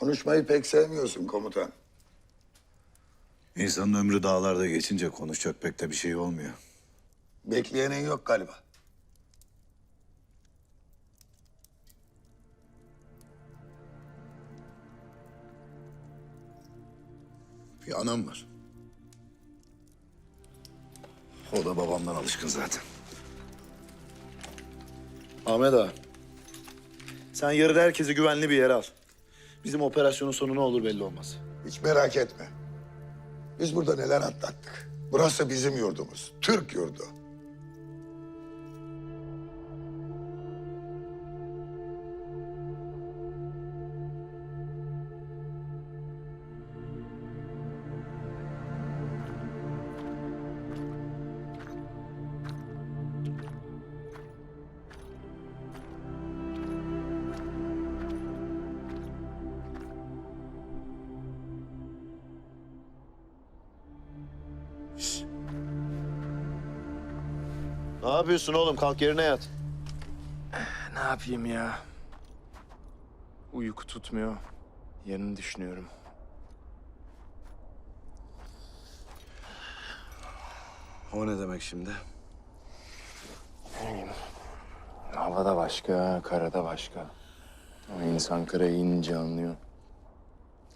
Konuşmayı pek sevmiyorsun komutan. İnsanın ömrü dağlarda geçince konuşacak pek de bir şey olmuyor. Bekleyenin yok galiba. Bir anam var. O da babamdan alışkın zaten. Ahmet ağa. Sen yarıda herkesi güvenli bir yere al. Bizim operasyonun sonu ne olur belli olmaz. Hiç merak etme. Biz burada neler atlattık. Burası bizim yurdumuz. Türk yurdu. Ne yapıyorsun oğlum? Kalk yerine yat. Ne yapayım ya? Uyku tutmuyor. Yarını düşünüyorum. O ne demek şimdi? Havada başka, karada başka. Ama insan karaya inince anlıyor.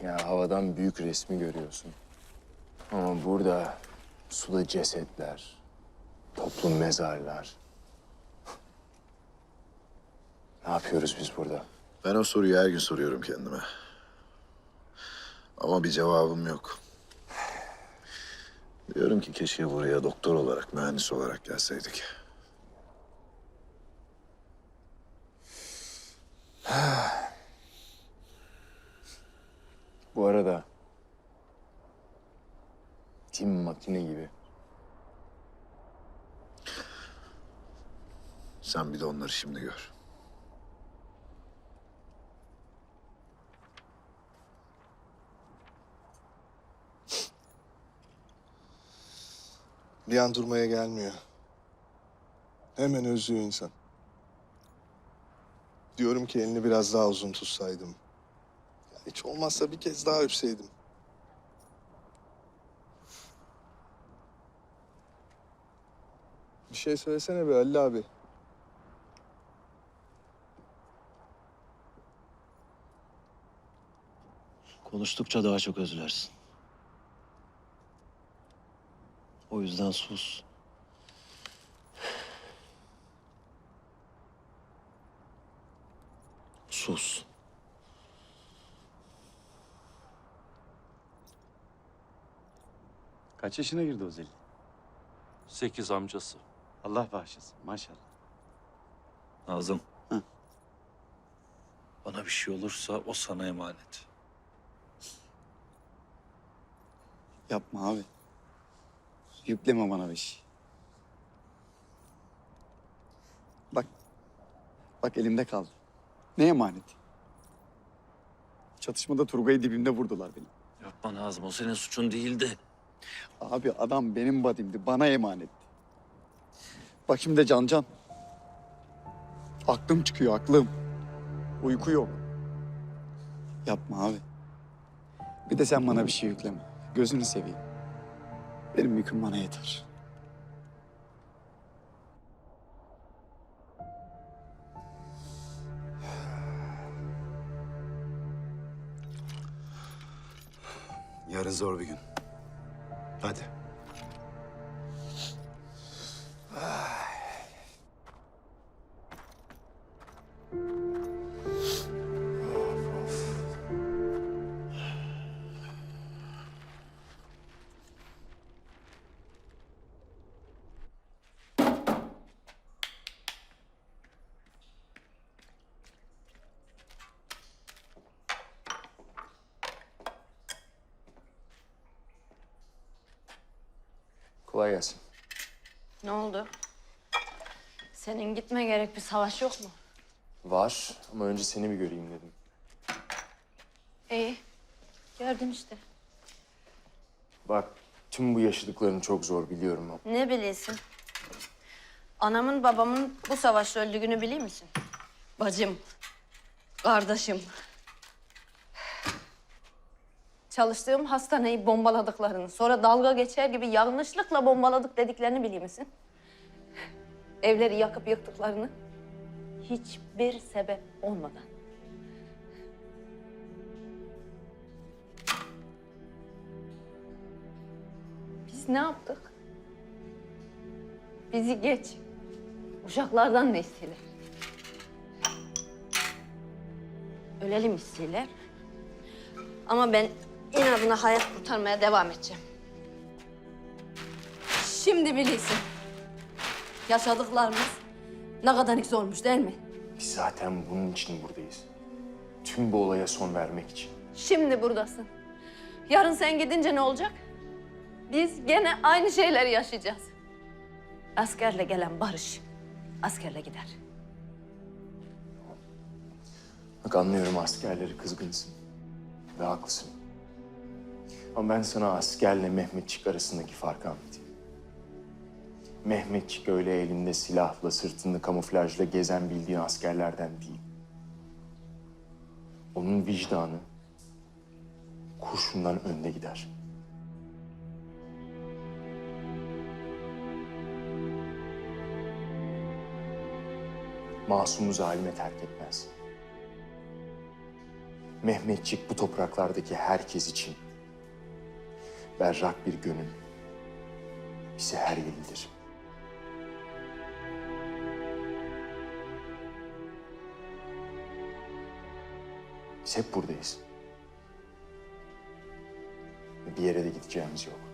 Ya havadan büyük resmi görüyorsun. Ama burada suda cesetler, toplu mezarlar. Ne yapıyoruz biz burada? Ben o soruyu her gün soruyorum kendime. Ama bir cevabım yok. Diyorum ki keşke buraya doktor olarak, mühendis olarak gelseydik. Bu arada tim makine gibi. Sen bir de onları şimdi gör. Bir an durmaya gelmiyor. Hemen özlüyor insan. Diyorum ki elini biraz daha uzun tutsaydım. Hiç olmazsa bir kez daha öpseydim. Bir şey söylesene be Halil abi. Konuştukça daha çok özlersin. O yüzden sus. Sus. Kaç yaşına girdi o Zeli? Sekiz amcası. Allah bağışlasın maşallah. Nazım. Hı. Bana bir şey olursa o sana emanet. Yapma abi. Yükleme bana bir şey. Bak. Bak elimde kaldı. Ne emaneti? Çatışmada Turgay'ı dibimde vurdular beni. Yapma Nazım o senin suçun değildi. Abi adam benim badimdi. Bana emanetti. Bak şimdi de Can Can. Aklım çıkıyor aklım. Uyku yok. Yapma abi. Bir de sen bana bir şey yükleme. Gözünü seveyim. Benim yüküm bana yeter. Yarın zor bir gün. Hadi. Kolay gelsin. Ne oldu? Senin gitme gerek bir savaş yok mu? Var ama önce seni bir göreyim dedim. İyi. Gördüm işte. Bak tüm bu yaşadıkların çok zor biliyorum ama Ne bilirsin? Anamın babamın bu savaşta öldüğünü biliyor musun? Bacım, kardeşim. Çalıştığım hastaneyi bombaladıklarını, sonra dalga geçer gibi yanlışlıkla bombaladık dediklerini biliyor musun? Evleri yakıp yıktıklarını hiçbir sebep olmadan. Biz ne yaptık? Bizi geç. Uşaklardan ne istiyorlar? Ölelim istiyorlar. Ama ben inadına hayat kurtarmaya devam edeceğim. Şimdi bilirsin. Yaşadıklarımız ne kadar zormuş değil mi? Biz zaten bunun için buradayız. Tüm bu olaya son vermek için. Şimdi buradasın. Yarın sen gidince ne olacak? Biz gene aynı şeyleri yaşayacağız. Askerle gelen barış, askerle gider. Bak anlıyorum askerleri kızgınsın. Ve haklısın. Ama ben sana askerle Mehmetçik arasındaki farkı anlatayım. Mehmetçik öyle elinde silahla, sırtında kamuflajla gezen bildiğin askerlerden değil. Onun vicdanı kurşundan önde gider. Masumu zalime terk etmez. Mehmetçik bu topraklardaki herkes için berrak bir gönül, bize her yeridir. Biz hep buradayız. Bir yere de gideceğimiz yok.